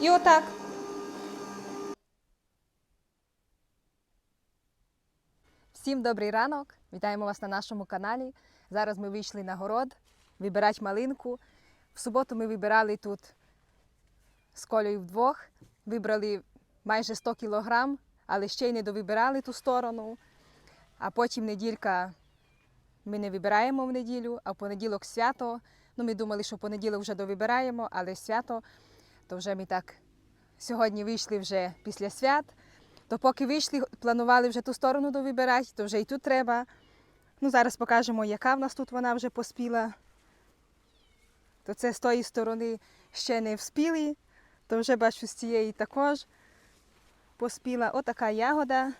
І отак. Всім добрий ранок! Вітаємо вас на нашому каналі. Зараз ми вийшли на город вибирати малинку. В суботу ми вибирали тут з колею вдвох. Вибрали майже 100 кілограм, але ще й не довибирали ту сторону. А потім неділька ми не вибираємо в неділю, а в понеділок свято. Ну, ми думали, що в понеділок вже довибираємо, але свято, то вже ми так сьогодні вийшли вже після свят. То поки вийшли, планували вже ту сторону довибирати, то вже і тут треба. Ну, зараз покажемо, яка в нас тут вона вже поспіла. То це з тої сторони ще не вспіли, то вже бачу з цієї також поспіла. Отака ягода.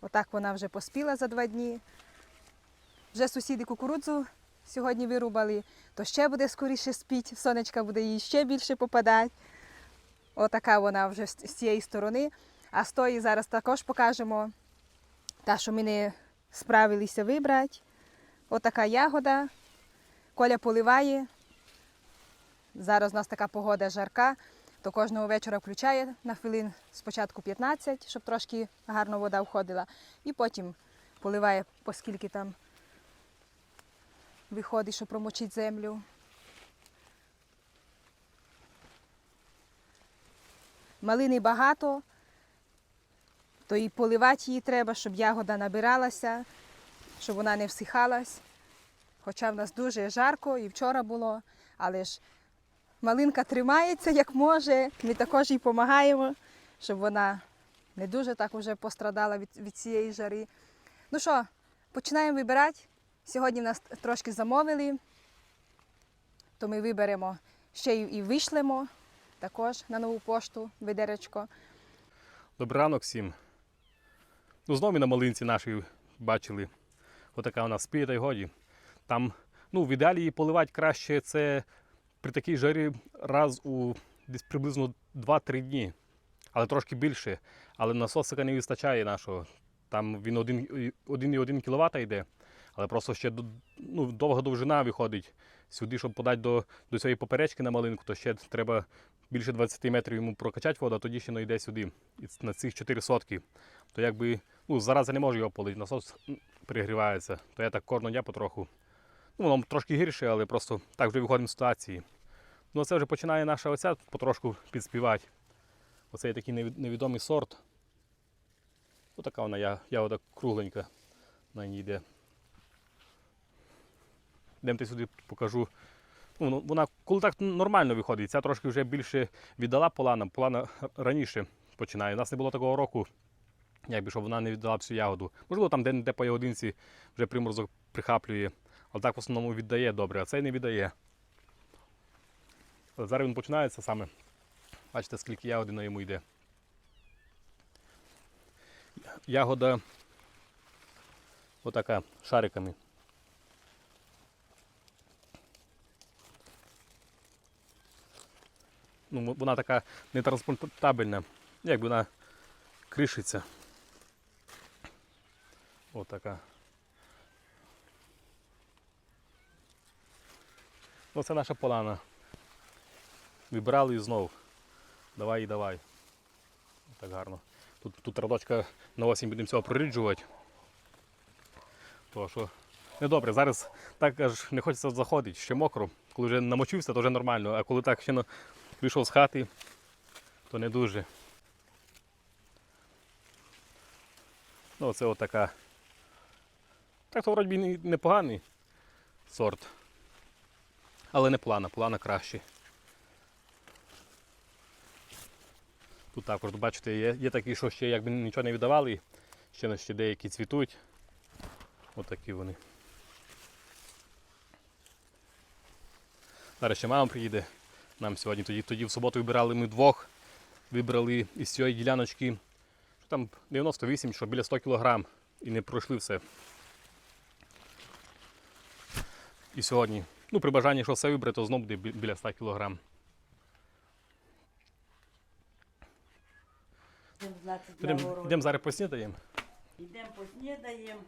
Отак вона вже поспіла за два дні. Вже сусіди кукурудзу сьогодні вирубали, то ще буде скоріше спіть, сонечка буде їй ще більше попадати. Отака вона вже з цієї сторони. А з тої зараз також покажемо та, що ми не справилися вибрати. Отака ягода. Коля поливає. Зараз у нас така погода жарка, то кожного вечора включає на хвилин спочатку 15, щоб трошки гарно вода входила, і потім поливає, оскільки там виходить, щоб промочити землю. Малини багато, то і поливати її треба, щоб ягода набиралася, щоб вона не всихалась. Хоча в нас дуже жарко і вчора було, але ж малинка тримається як може. Ми також їй допомагаємо, щоб вона не дуже так уже пострадала від, від цієї жари. Ну що, починаємо вибирати. Сьогодні нас трошки замовили, то ми виберемо ще і вишлемо також на нову пошту ведеречко. Добрий ранок всім. Ну, знову на малинці нашій бачили. Отака вона спіє, та й годі. Там, ну, в ідеалі її поливати краще це при такій жарі раз у десь приблизно 2-3 дні. Але трошки більше. Але насосика не вистачає нашого. Там він 1,1 кВт йде, але просто ще ну, довга довжина виходить. Сюди, щоб подати до, до цієї поперечки на малинку, то ще треба більше 20 метрів йому прокачати воду, а тоді ще не йде сюди. І на цих 4 сотки. То якби, ну, зараз я не можу його полити, насос перегрівається. То я так дня потроху. Ну, воно трошки гірше, але просто так вже виходимо з ситуації. Ну, це вже починає наша оця потрошку підспівати. Оцей такий невідомий сорт. Отака вона ягода кругленька на ній йде. Йдемте сюди покажу. Ну, ну, вона коли так нормально виходить, ця трошки вже більше віддала полана. Полана раніше починає. У нас не було такого року, якби щоб вона не віддала всю ягоду. Можливо, там де-не-де по ягодинці вже приморозок прихаплює, але так в основному віддає добре, а цей не віддає. Але зараз він починається саме. Бачите, скільки ягоди на йому йде. Ягода отака шариками. Ну, вона така нетранспортабельна, якби вона кришиться. Ось така. Оце наша полана. Вибрали і знов. Давай і давай. Так гарно. Тут, тут радочка на осінь будемо цього проріджувати. То що недобре, зараз так аж не хочеться заходити, ще мокро. Коли вже намочився, то вже нормально, а коли так ще вийшов з хати, то не дуже. Ну, це отака. Так то вроді непоганий сорт. Але не плана, плана краще. Тут також, бачите, є, є такі, що ще якби нічого не віддавали, ще, ще деякі цвітуть. Отакі вони. Зараз ще мама приїде нам сьогодні. Тоді, тоді в суботу вибирали ми двох. Вибрали із цієї діляночки що там 98, що біля 100 кг. І не пройшли все. І сьогодні. Ну, при бажанні, що все вибрати, то знову буде біля 100 кг. Йдемо йдемо зараз поснідаємо, Йдемо поснідаємо,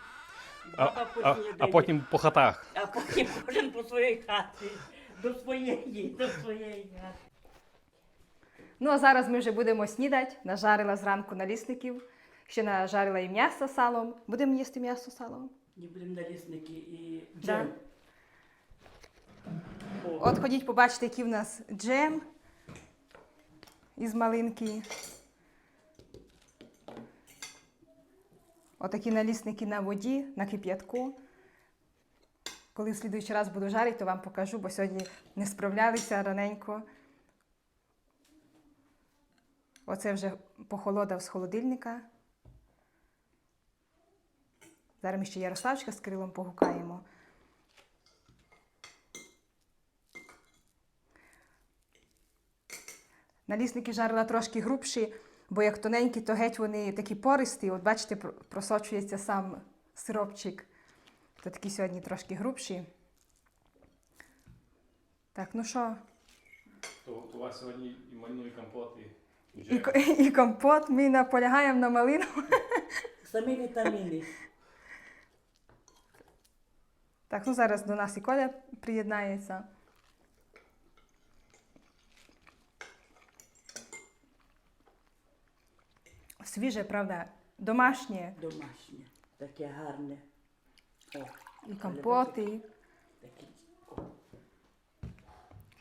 а, а, а потім по хатах. а потім кожен по своїй хаті. До своєї, до своєї. Ну а зараз ми вже будемо снідати. Нажарила зранку налісників, ще нажарила і м'ясо з салом. Будемо їсти м'ясо з салом. Не будемо налісники і джем. От ходіть, побачите, який в нас джем із малинки. Отакі налісники на воді, на кип'ятку. Коли в слідуючий раз буду жарити, то вам покажу, бо сьогодні не справлялися раненько. Оце вже похолодав з холодильника. Зараз ми ще Ярославчика з Кирилом погукаємо. Налісники жарила трошки грубші, бо як тоненькі, то геть вони такі пористі. От бачите, просочується сам сиропчик. То такі сьогодні трошки грубші. Так, ну що, То, у вас сьогодні і малину, і компот, і, і, ко- і компот. Ми наполягаємо на малину. Самі вітаміни. Так, ну зараз до нас і Коля приєднається. Свіже, правда, домашнє, Домашнє. Таке гарне. О, і компоти.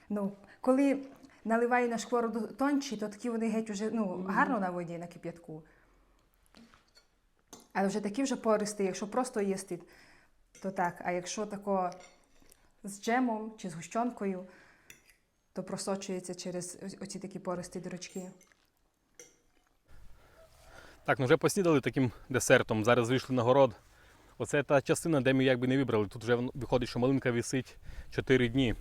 Ну, коли наливаю на шквороду тонші, то такі вони геть уже ну, гарно на воді, на кип'ятку. Але вже такі вже пористі, якщо просто їсти, то так. А якщо тако з джемом чи з гущонкою, то просочується через оці такі пористі дірочки. Так, ну вже поснідали таким десертом. Зараз вийшли на город. Оце та частина, де ми якби не вибрали. Тут вже виходить, що малинка висить 4 дні.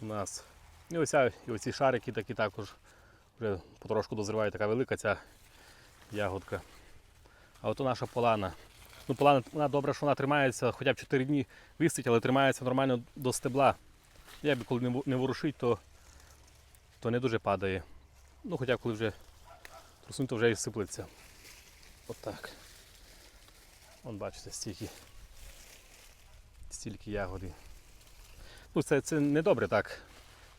У нас. І оця, і оці шарики такі також вже потрошку дозріває така велика ця ягодка. А ото наша полана. Ну, полана вона добре, що вона тримається, хоча б 4 дні висить, але тримається нормально до стебла. Якби коли не ворушить, то, то не дуже падає. Ну, хоча коли вже трусунь, то вже і сиплеться. Отак. Вон бачите, стільки. Стільки ягоди. Ну, це, це не добре так.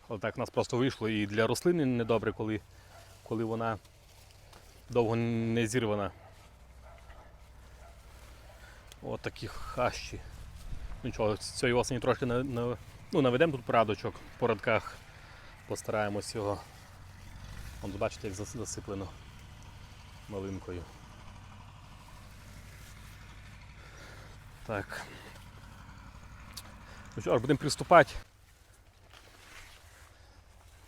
Але так в нас просто вийшло. І для рослини не добре, коли, коли вона довго не зірвана. От такі хащі. Нічого, цієї осені трошки на, на, ну, наведемо тут порадочок по радках. Постараємось його. Вон, бачите, як засиплено малинкою. Так. Ну що ж, будемо приступати.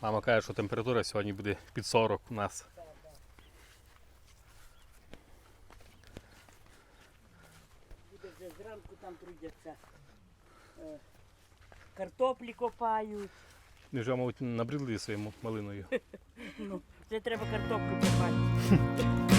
Мама каже, що температура сьогодні буде під 40 у нас. Буде вже зранку там трудяться. Е, Картоплі копають. Ми вже, мабуть, набридли своєю малиною. Ну, вже треба картоплю копати.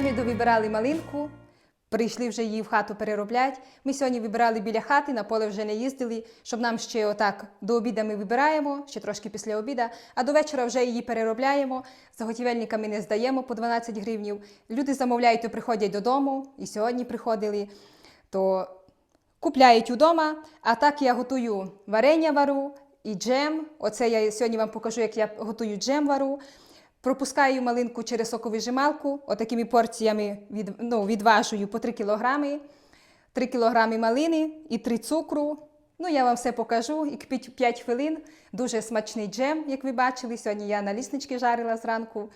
Вже ми довибирали малинку, Прийшли вже її в хату перероблять. Ми сьогодні вибирали біля хати, на поле вже не їздили, щоб нам ще отак до обіда ми вибираємо, ще трошки після обіда, а до вечора вже її переробляємо. Заготівельниками не здаємо по 12 гривнів. Люди замовляють, то приходять додому, і сьогодні приходили. То купляють удома, а так я готую варення вару і джем. Оце я сьогодні вам покажу, як я готую джем вару. Пропускаю малинку через соковижималку, отакими порціями від, ну, відважую по 3 кілограми, 3 кілограми малини і 3 цукру. Ну, я вам все покажу і кипить 5 хвилин. Дуже смачний джем, як ви бачили. Сьогодні я на ліснички жарила зранку.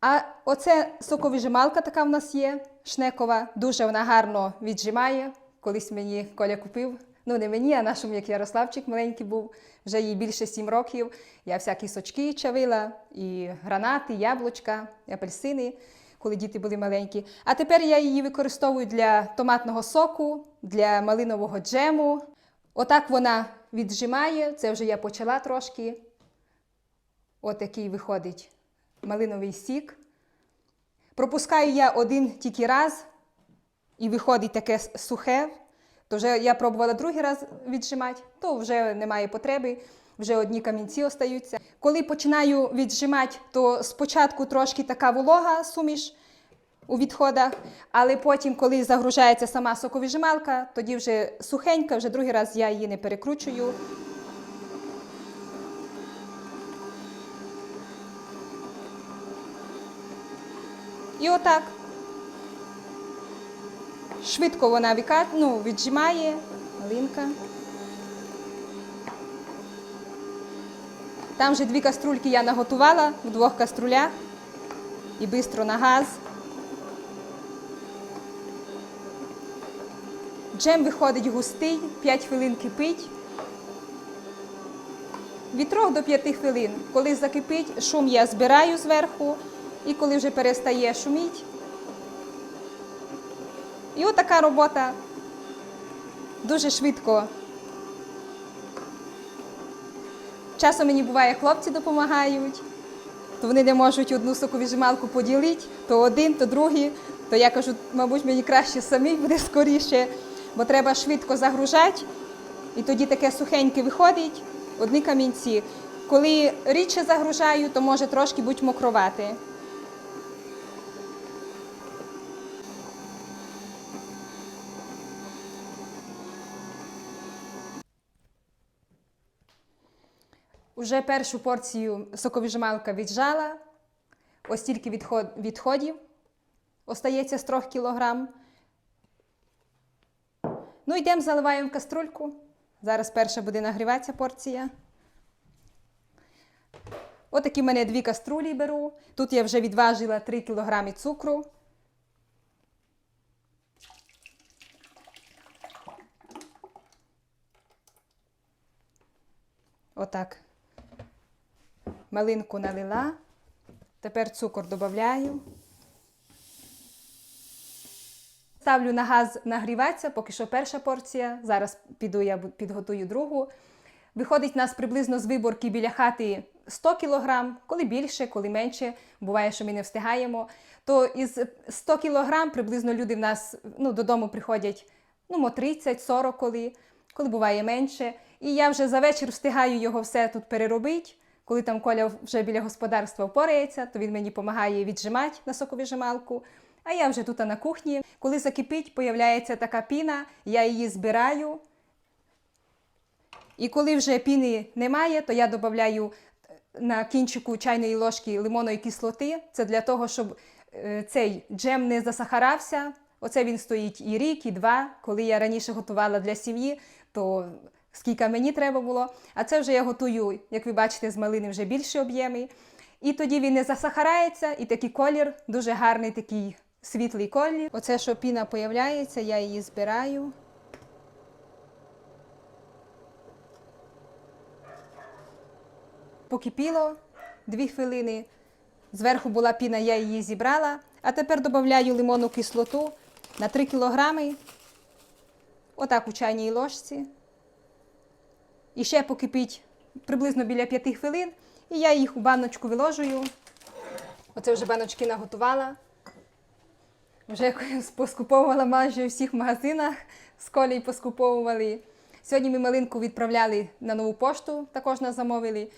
А оце соковижималка така в нас є, шнекова. Дуже вона гарно віджимає. Колись мені Коля купив. Ну, не мені, а нашому, як Ярославчик маленький був, вже їй більше 7 років. Я всякі сочки чавила, і гранати, яблучка, і апельсини, коли діти були маленькі. А тепер я її використовую для томатного соку, для малинового джему. Отак вона віджимає. Це вже я почала трошки. От який виходить малиновий сік. Пропускаю я один тільки раз, і виходить таке сухе. То вже я пробувала другий раз віджимати, то вже немає потреби, вже одні камінці остаються. Коли починаю віджимати, то спочатку трошки така волога суміш у відходах, але потім, коли загружається сама соковіжималка, тоді вже сухенька, вже другий раз я її не перекручую. І отак. Швидко вона віка... ну, віджимає, малинка. Там вже дві каструльки я наготувала в двох каструлях і швидко на газ. Джем виходить густий, 5 хвилин кипить. Від 3 до 5 хвилин. Коли закипить, шум я збираю зверху, і коли вже перестає шуміть, і отака робота дуже швидко. Часом мені буває, хлопці допомагають, то вони не можуть одну соковіжималку поділити, то один, то другий. То я кажу, мабуть, мені краще самій буде скоріше, бо треба швидко загружати, і тоді таке сухеньке виходить, одні камінці. Коли рідше загружаю, то може трошки будь мокровати. Уже першу порцію соковіжималка віджала. Ось тільки відход, відходів остається з 3 кілограм. Ну, йдемо, заливаємо в каструльку. Зараз перша буде нагріватися порція. Отакі в мене дві каструлі беру. Тут я вже відважила 3 кілограми цукру. Отак. Малинку налила. Тепер цукор додаю. Ставлю на газ нагріватися, поки що перша порція. Зараз піду, я підготую другу. Виходить у нас приблизно з виборки біля хати 100 кг, коли більше, коли менше. Буває, що ми не встигаємо. То із 100 кг приблизно люди в нас ну, додому приходять ну, мо 30-40 коли, коли буває менше. І я вже за вечір встигаю його все тут переробити. Коли там Коля вже біля господарства впорається, то він мені допомагає віджимати на соковіжималку. А я вже тут на кухні. Коли закипить, появляється така піна, я її збираю. І коли вже піни немає, то я додаю на кінчику чайної ложки лимонної кислоти. Це для того, щоб е, цей джем не засахарався. Оце він стоїть і рік, і два. Коли я раніше готувала для сім'ї, то скільки мені треба було. А це вже я готую, як ви бачите, з малини вже більші об'єми. І тоді він не засахарається, і такий колір дуже гарний, такий світлий колір. Оце, що піна появляється, я її збираю. Покипіло дві хвилини. Зверху була піна, я її зібрала. А тепер додаю лимонну кислоту на 3 кілограми. Отак у чайній ложці. І ще покипіть приблизно біля 5 хвилин. І я їх у баночку виложую. Оце вже баночки наготувала. Вже поскуповувала майже у всіх магазинах, з колій поскуповували. Сьогодні ми малинку відправляли на нову пошту, також нас замовили.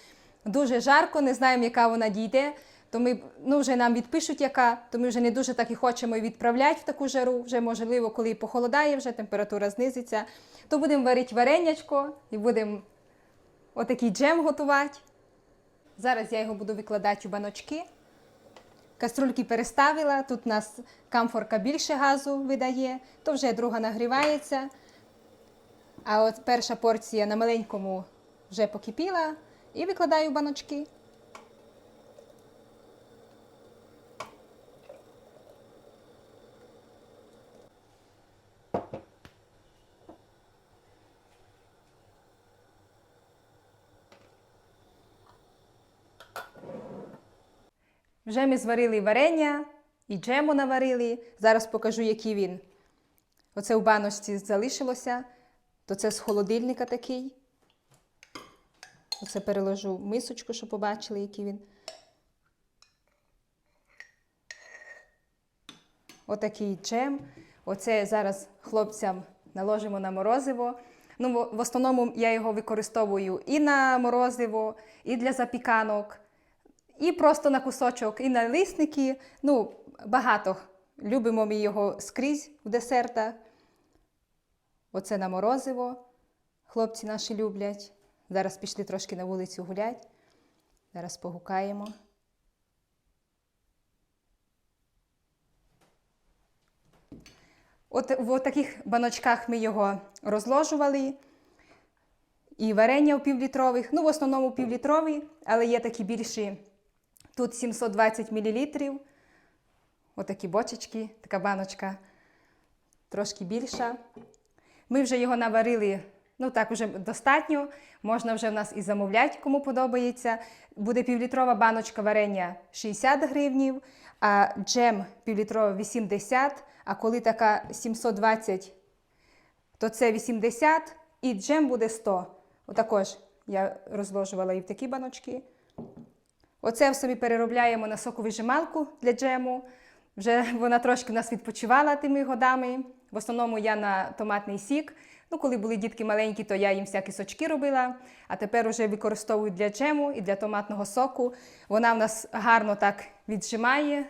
Дуже жарко, не знаємо, яка вона дійде. То ми ну, вже нам відпишуть, яка, то ми вже не дуже так і хочемо відправляти в таку жару. Вже можливо, коли похолодає, вже температура знизиться. То будемо варити варенячко і будемо отакий джем готувати. Зараз я його буду викладати у баночки. Каструльки переставила, тут у нас камфорка більше газу видає, то вже друга нагрівається. А от перша порція на маленькому вже покипіла і викладаю баночки. Вже ми зварили варення і джему наварили. Зараз покажу, який він. Оце в баночці залишилося, то це з холодильника такий. Оце переложу в мисочку, щоб побачили, який він. Отакий джем. Оце зараз хлопцям наложимо на морозиво. Ну, в- основному я його використовую і на морозиво, і для запіканок, і просто на кусочок, і на лисники. Ну, багато. Любимо ми його скрізь в десертах. Оце на морозиво. Хлопці наші люблять. Зараз пішли трошки на вулицю гулять. Зараз погукаємо. От в таких баночках ми його розложували. І варення у півлітрових, ну в основному півлітрові, але є такі більші. Тут 720 мл. Отакі бочечки, така баночка трошки більша. Ми вже його наварили, ну так, вже достатньо. Можна вже в нас і замовляти, кому подобається. Буде півлітрова баночка варення 60 гривнів, а джем півлітровий 80, а коли така 720, то це 80 і джем буде 100. Отакож я розложувала і в такі баночки. Оце в собі переробляємо на соковижималку для джему. Вже вона трошки в нас відпочивала тими годами. В основному я на томатний сік. Ну, коли були дітки маленькі, то я їм всякі сочки робила. А тепер вже використовую для джему і для томатного соку. Вона в нас гарно так віджимає.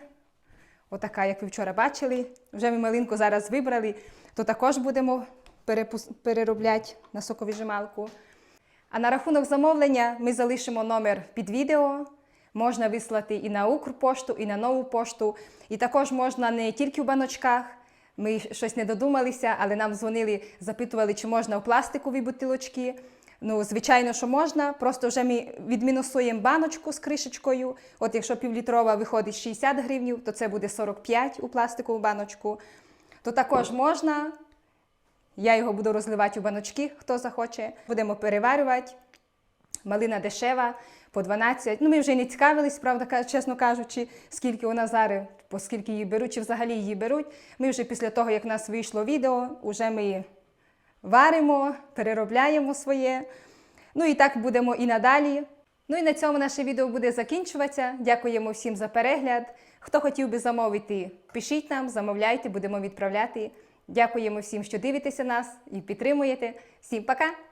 Отака, як ви вчора бачили. Вже ми малинку зараз вибрали, то також будемо переробляти на соковижималку. А на рахунок замовлення ми залишимо номер під відео. Можна вислати і на Укрпошту, і на нову пошту. І також можна не тільки в баночках. Ми щось не додумалися, але нам дзвонили, запитували, чи можна у пластикові бутилочки. Ну, звичайно, що можна. Просто вже ми відмінусуємо баночку з кришечкою. От якщо півлітрова виходить 60 гривнів, то це буде 45 у пластикову баночку. То також можна. Я його буду розливати у баночки, хто захоче. Будемо переварювати. Малина дешева, по 12. Ну, ми вже не цікавились, правда, чесно кажучи, скільки вона зараз, по скільки її беруть, чи взагалі її беруть. Ми вже після того, як в нас вийшло відео, вже ми варимо, переробляємо своє. Ну і так будемо і надалі. Ну і на цьому наше відео буде закінчуватися. Дякуємо всім за перегляд. Хто хотів би замовити, пишіть нам, замовляйте, будемо відправляти. Дякуємо всім, що дивитеся нас і підтримуєте. Всім пока!